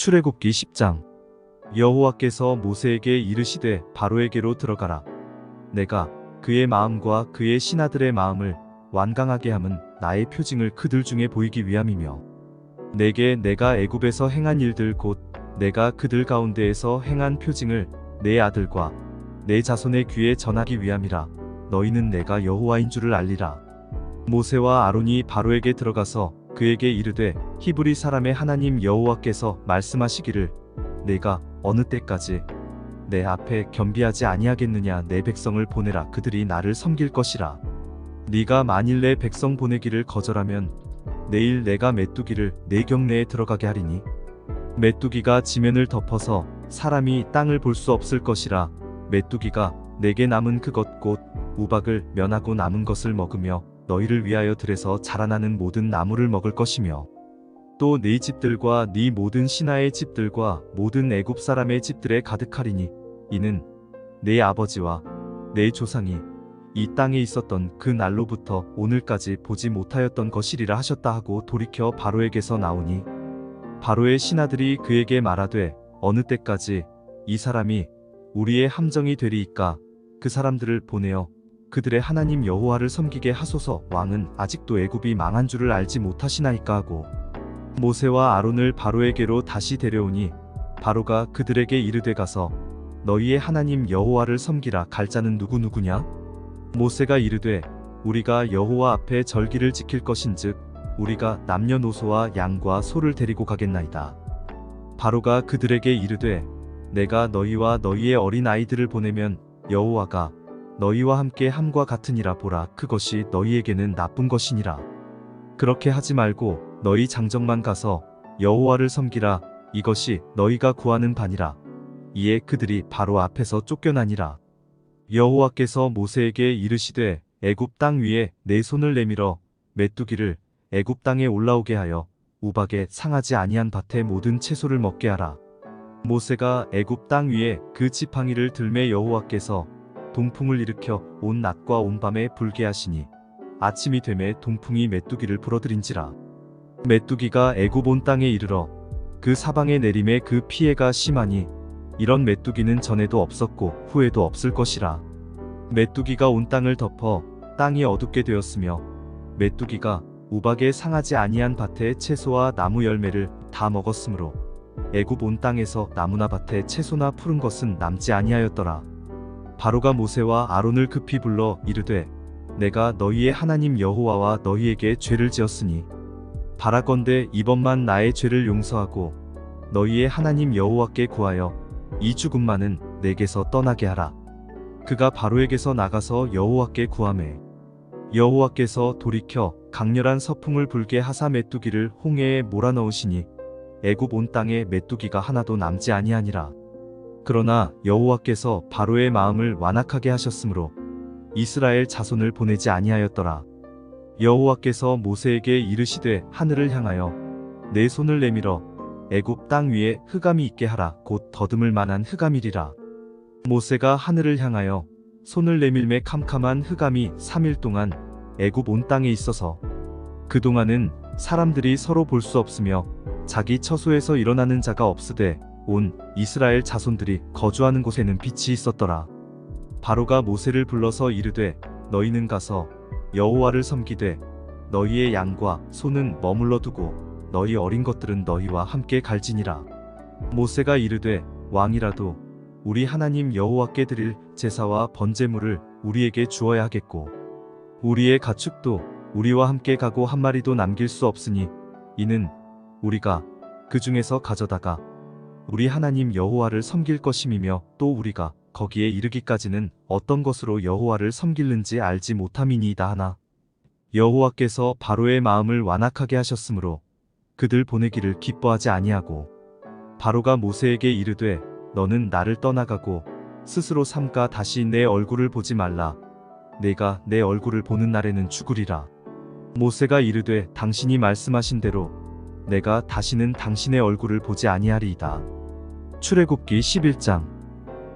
출애굽기 10장. 여호와께서 모세에게 이르시되 바로에게로 들어가라. 내가 그의 마음과 그의 신하들의 마음을 완강하게 함은 나의 표징을 그들 중에 보이기 위함이며 내게 내가 애굽에서 행한 일들 곧 내가 그들 가운데에서 행한 표징을 내 아들과 내 자손의 귀에 전하기 위함이라. 너희는 내가 여호와인 줄을 알리라. 모세와 아론이 바로에게 들어가서 그에게 이르되 히브리 사람의 하나님 여호와께서 말씀하시기를 내가 어느 때까지 내 앞에 겸비하지 아니하겠느냐? 내 백성을 보내라. 그들이 나를 섬길 것이라. 네가 만일 내 백성 보내기를 거절하면 내일 내가 메뚜기를 내 경내에 들어가게 하리니 메뚜기가 지면을 덮어서 사람이 땅을 볼 수 없을 것이라. 메뚜기가 내게 남은 그것 곧 우박을 면하고 남은 것을 먹으며 너희를 위하여 들에서 자라나는 모든 나무를 먹을 것이며 또 네 집들과 네 모든 신하의 집들과 모든 애굽 사람의 집들에 가득하리니 이는 내 아버지와 내 조상이 이 땅에 있었던 그 날로부터 오늘까지 보지 못하였던 것이리라 하셨다 하고 돌이켜 바로에게서 나오니 바로의 신하들이 그에게 말하되 어느 때까지 이 사람이 우리의 함정이 되리이까 그 사람들을 보내어 그들의 하나님 여호와를 섬기게 하소서 왕은 아직도 애굽이 망한 줄을 알지 못하시나이까 하고 모세와 아론을 바로에게로 다시 데려오니 바로가 그들에게 이르되 가서 너희의 하나님 여호와를 섬기라. 갈자는 누구 누구냐? 모세가 이르되 우리가 여호와 앞에 절기를 지킬 것인즉 우리가 남녀노소와 양과 소를 데리고 가겠나이다. 바로가 그들에게 이르되 내가 너희와 너희의 어린 아이들을 보내면 여호와가 너희와 함께 함과 같으니라 보라. 그것이 너희에게는 나쁜 것이니라. 그렇게 하지 말고 너희 장정만 가서 여호와를 섬기라. 이것이 너희가 구하는 바니라. 이에 그들이 바로 앞에서 쫓겨나니라. 여호와께서 모세에게 이르시되 애굽 땅 위에 내 손을 내밀어 메뚜기를 애굽 땅에 올라오게 하여 우박에 상하지 아니한 밭의 모든 채소를 먹게 하라. 모세가 애굽 땅 위에 그 지팡이를 들매 여호와께서 동풍을 일으켜 온 낮과 온 밤에 불게 하시니 아침이 되매 동풍이 메뚜기를 불어들인지라 메뚜기가 온 땅에 이르러 그 사방에 내림에 그 피해가 심하니 이런 메뚜기는 전에도 없었고 후에도 없을 것이라. 메뚜기가 온 땅을 덮어 땅이 어둡게 되었으며 메뚜기가 우박에 상하지 아니한 밭의 채소와 나무 열매를 다 먹었으므로 애굽 온 땅에서 나무나 밭에 채소나 푸른 것은 남지 아니하였더라. 바로가 모세와 아론을 급히 불러 이르되 내가 너희의 하나님 여호와와 너희에게 죄를 지었으니 바라건대 이번만 나의 죄를 용서하고 너희의 하나님 여호와께 구하여 이 죽음만은 내게서 떠나게 하라 그가 바로에게서 나가서 여호와께 구하매 여호와께서 돌이켜 강렬한 서풍을 불게 하사 메뚜기를 홍해에 몰아넣으시니 애굽 온 땅에 메뚜기가 하나도 남지 아니하니라 그러나 여호와께서 바로의 마음을 완악하게 하셨으므로 이스라엘 자손을 보내지 아니하였더라. 여호와께서 모세에게 이르시되 하늘을 향하여 내 손을 내밀어 애굽 땅 위에 흑암이 있게 하라 곧 더듬을 만한 흑암이리라. 모세가 하늘을 향하여 손을 내밀매 캄캄한 흑암이 3일 동안 애굽 온 땅에 있어서 그동안은 사람들이 서로 볼 수 없으며 자기 처소에서 일어나는 자가 없으되 온 이스라엘 자손들이 거주하는 곳에는 빛이 있었더라. 바로가 모세를 불러서 이르되 너희는 가서 여호와를 섬기되 너희의 양과 소는 머물러 두고 너희 어린 것들은 너희와 함께 갈지니라. 모세가 이르되 왕이라도 우리 하나님 여호와께 드릴 제사와 번제물을 우리에게 주어야 하겠고 우리의 가축도 우리와 함께 가고 한 마리도 남길 수 없으니 이는 우리가 그 중에서 가져다가 우리 하나님 여호와를 섬길 것임이며 또 우리가 거기에 이르기까지는 어떤 것으로 여호와를 섬길는지 알지 못함이니이다 하나. 여호와께서 바로의 마음을 완악하게 하셨으므로 그들 보내기를 기뻐하지 아니하고 바로가 모세에게 이르되 너는 나를 떠나가고 스스로 삼가 다시 내 얼굴을 보지 말라. 내가 내 얼굴을 보는 날에는 죽으리라. 모세가 이르되 당신이 말씀하신 대로 내가 다시는 당신의 얼굴을 보지 아니하리이다. 출애굽기 11장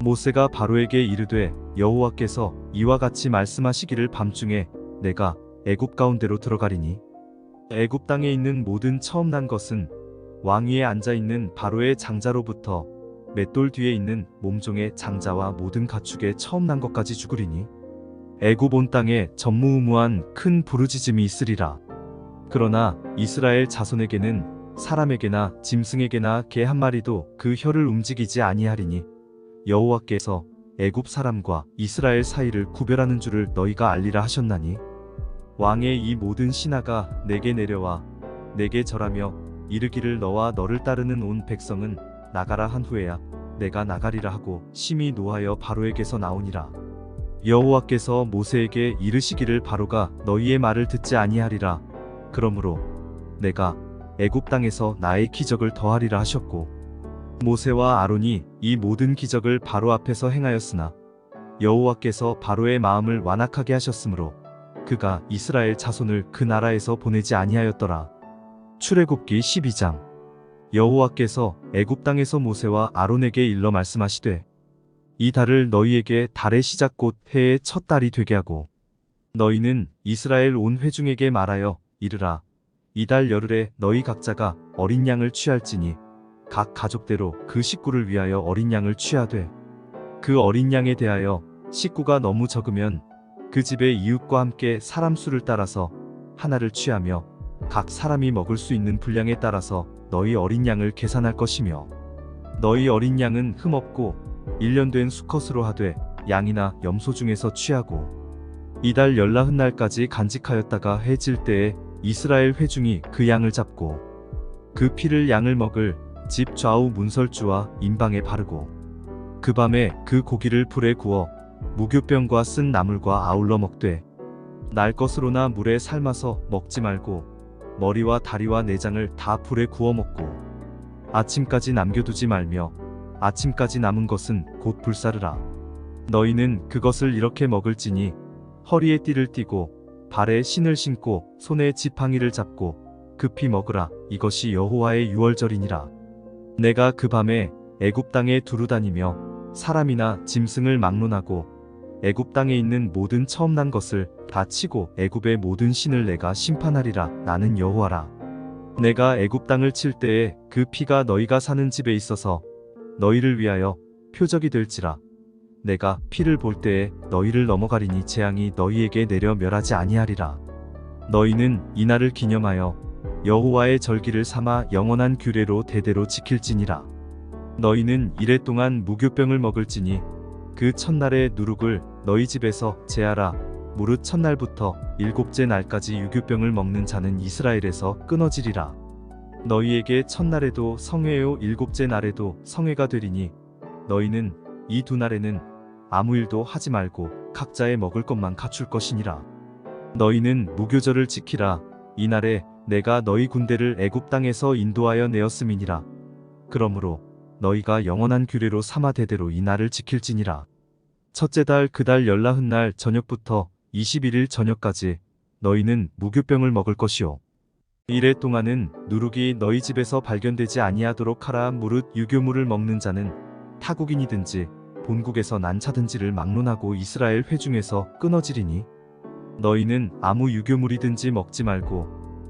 모세가 바로에게 이르되 여호와께서 이와 같이 말씀하시기를 밤중에 내가 애굽 가운데로 들어가리니 애굽 땅에 있는 모든 처음 난 것은 왕 위에 앉아 있는 바로의 장자로부터 맷돌 뒤에 있는 몸종의 장자와 모든 가축의 처음 난 것까지 죽으리니 애굽 온 땅에 전무후무한 큰 부르짖음이 있으리라. 그러나 이스라엘 자손에게는 사람에게나 짐승에게나 개 한 마리도 그 혀를 움직이지 아니하리니 여호와께서 애굽 사람과 이스라엘 사이를 구별하는 줄을 너희가 알리라 하셨나니 왕의 이 모든 신하가 내게 내려와 내게 절하며 이르기를 너와 너를 따르는 온 백성은 나가라 한 후에야 내가 나가리라 하고 심히 노하여 바로에게서 나오니라. 여호와께서 모세에게 이르시기를 바로가 너희의 말을 듣지 아니하리라. 그러므로 내가 애굽 땅에서 나의 기적을 더하리라 하셨고 모세와 아론이 이 모든 기적을 바로 앞에서 행하였으나 여호와께서 바로의 마음을 완악하게 하셨으므로 그가 이스라엘 자손을 그 나라에서 보내지 아니하였더라. 출애굽기 12장 여호와께서 애굽 땅에서 모세와 아론에게 일러 말씀하시되 이 달을 너희에게 달의 시작 곧 해의 첫 달이 되게 하고 너희는 이스라엘 온 회중에게 말하여 이르라 이 달 열흘에 너희 각자가 어린 양을 취할지니 각 가족대로 그 식구를 위하여 어린 양을 취하되 그 어린 양에 대하여 식구가 너무 적으면 그 집의 이웃과 함께 사람 수를 따라서 하나를 취하며 각 사람이 먹을 수 있는 분량에 따라서 너희 어린 양을 계산할 것이며 너희 어린 양은 흠없고 일년된 수컷으로 하되 양이나 염소 중에서 취하고 이달 열나흔 날까지 간직하였다가 해질 때에 이스라엘 회중이 그 양을 잡고 그 피를 양을 먹을 집 좌우 문설주와 인방에 바르고 그 밤에 그 고기를 불에 구워 무교병과 쓴 나물과 아울러 먹되 날 것으로나 물에 삶아서 먹지 말고 머리와 다리와 내장을 다 불에 구워 먹고 아침까지 남겨두지 말며 아침까지 남은 것은 곧 불사르라. 너희는 그것을 이렇게 먹을지니 허리에 띠를 띠고 발에 신을 신고 손에 지팡이를 잡고 급히 먹으라. 이것이 여호와의 유월절이니라 내가 그 밤에 애굽 땅에 두루 다니며 사람이나 짐승을 막론하고 애굽 땅에 있는 모든 처음 난 것을 다 치고 애굽의 모든 신을 내가 심판하리라. 나는 여호와라. 내가 애굽 땅을 칠 때에 그 피가 너희가 사는 집에 있어서 너희를 위하여 표적이 될지라. 내가 피를 볼 때에 너희를 넘어가리니 재앙이 너희에게 내려 멸하지 아니하리라. 너희는 이날을 기념하여 여호와의 절기를 삼아 영원한 규례로 대대로 지킬지니라. 너희는 이래 동안 무교병을 먹을지니 그 첫날의 누룩을 너희 집에서 제하라. 무릇 첫날부터 일곱째 날까지 유교병을 먹는 자는 이스라엘에서 끊어지리라. 너희에게 첫날에도 성회요 일곱째 날에도 성회가 되리니 너희는 이 두 날에는 아무 일도 하지 말고 각자의 먹을 것만 갖출 것이니라. 너희는 무교절을 지키라. 이날에 내가 너희 군대를 애굽 땅에서 인도하여 내었음이니라. 그러므로 너희가 영원한 규례로 삼아 대대로 이 날을 지킬지니라. 첫째 달 그 달 열나흔 날 저녁부터 21일 저녁까지 너희는 무교병을 먹을 것이요. 이래 동안은 누룩이 너희 집에서 발견되지 아니하도록 하라 무릇 유교물을 먹는 자는 타국인이든지 본국에서 난 차든지를 막론하고 이스라엘 회중에서 끊어지리니 너희는 아무 유교물이든지 먹지 말고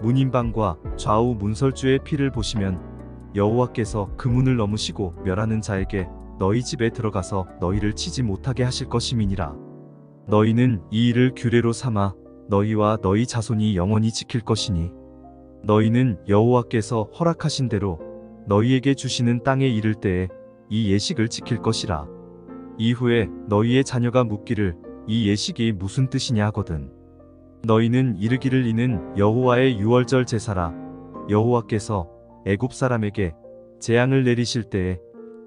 문인방과 좌우 문설주의 피를 보시면 여호와께서 그 문을 넘으시고 멸하는 자에게 너희 집에 들어가서 너희를 치지 못하게 하실 것임이니라. 너희는 이 일을 규례로 삼아 너희와 너희 자손이 영원히 지킬 것이니 너희는 여호와께서 허락하신 대로 너희에게 주시는 땅에 이를 때에 이 예식을 지킬 것이라. 이후에 너희의 자녀가 묻기를 이 예식이 무슨 뜻이냐 하거든. 너희는 이르기를 이는 여호와의 유월절 제사라. 여호와께서 애굽 사람에게 재앙을 내리실 때에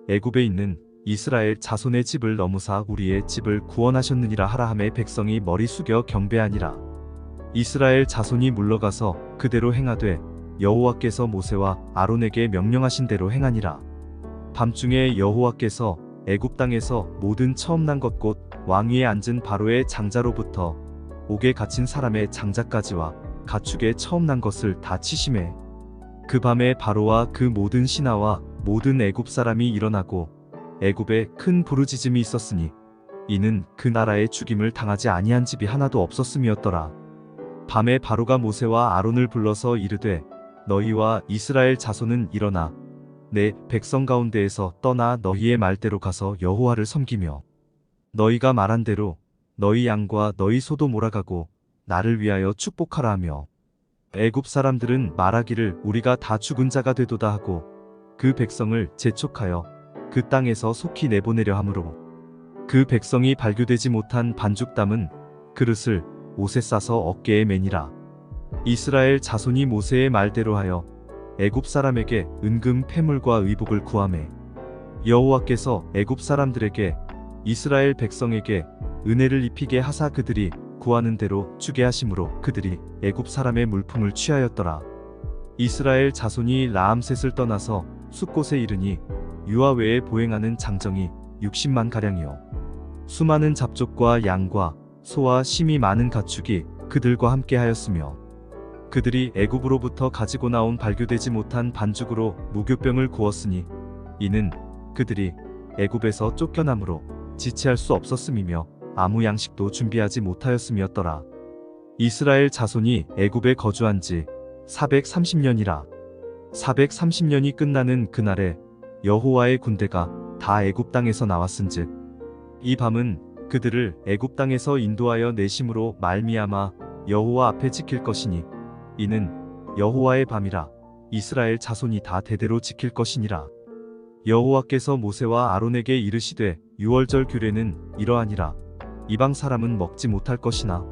애굽에 있는 이스라엘 자손의 집을 넘으사 우리의 집을 구원하셨느니라 하라 함에 백성이 머리 숙여 경배하니라. 이스라엘 자손이 물러가서 그대로 행하되 여호와께서 모세와 아론에게 명령하신 대로 행하니라. 밤중에 여호와께서 애굽 땅에서 모든 처음 난것곧 왕위에 앉은 바로의 장자로부터 옥에 갇힌 사람의 장자까지와 가축의 처음 난 것을 다 치심해. 그 밤에 바로와 그 모든 신하와 모든 애굽 사람이 일어나고 애굽에 큰 부르짖음이 있었으니 이는 그 나라의 죽임을 당하지 아니한 집이 하나도 없었음이었더라. 밤에 바로가 모세와 아론을 불러서 이르되 너희와 이스라엘 자손은 일어나. 내 백성 가운데에서 떠나 너희의 말대로 가서 여호와를 섬기며. 너희가 말한 대로 너희 양과 너희 소도 몰아가고 나를 위하여 축복하라 하며. 애굽 사람들은 말하기를 우리가 다 죽은 자가 되도다 하고 그 백성을 재촉하여 그 땅에서 속히 내보내려 하므로. 그 백성이 발교되지 못한 반죽담은 그릇을 옷에 싸서 어깨에 매니라. 이스라엘 자손이 모세의 말대로 하여 애굽 사람에게 은금 패물과 의복을 구하매 여호와께서 애굽 사람들에게 이스라엘 백성에게 은혜를 입히게 하사 그들이 구하는 대로 주게 하심으로 그들이 애굽 사람의 물품을 취하였더라. 이스라엘 자손이 라암셋을 떠나서 숲곳에 이르니 유아 외에 보행하는 장정이 60만 가량이요. 수많은 잡족과 양과 소와 심이 많은 가축이 그들과 함께 하였으며 그들이 애굽으로부터 가지고 나온 발교되지 못한 반죽으로 무교병을 구웠으니 이는 그들이 애굽에서 쫓겨남으로 지체할 수 없었음이며 아무 양식도 준비하지 못하였음이었더라. 이스라엘 자손이 애굽에 거주한 지 430년이라. 430년이 끝나는 그날에 여호와의 군대가 다 애굽 땅에서 나왔은즉 이 밤은 그들을 애굽 땅에서 인도하여 내심으로 말미암아 여호와 앞에 지킬 것이니 이는 여호와의 밤이라 이스라엘 자손이 다 대대로 지킬 것이니라 여호와께서 모세와 아론에게 이르시되 유월절 규례는 이러하니라 이방 사람은 먹지 못할 것이나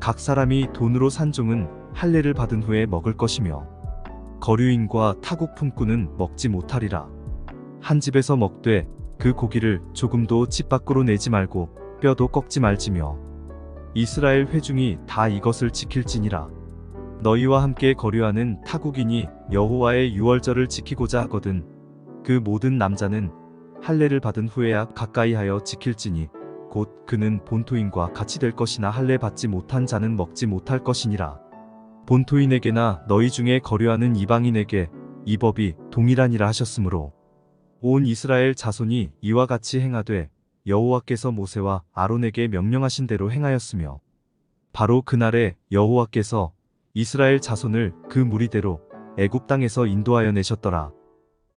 각 사람이 돈으로 산 종은 할례를 받은 후에 먹을 것이며 거류인과 타국 품꾼은 먹지 못하리라. 한 집에서 먹되 그 고기를 조금도 집 밖으로 내지 말고 뼈도 꺾지 말지며 이스라엘 회중이 다 이것을 지킬지니라. 너희와 함께 거류하는 타국인이 여호와의 유월절을 지키고자 하거든 그 모든 남자는 할례를 받은 후에야 가까이 하여 지킬지니 곧 그는 본토인과 같이 될 것이나 할례 받지 못한 자는 먹지 못할 것이니라 본토인에게나 너희 중에 거류하는 이방인에게 이 법이 동일하니라 하셨으므로 온 이스라엘 자손이 이와 같이 행하되 여호와께서 모세와 아론에게 명령하신 대로 행하였으며 바로 그날에 여호와께서 이스라엘 자손을 그 무리대로 애굽 땅에서 인도하여 내셨더라.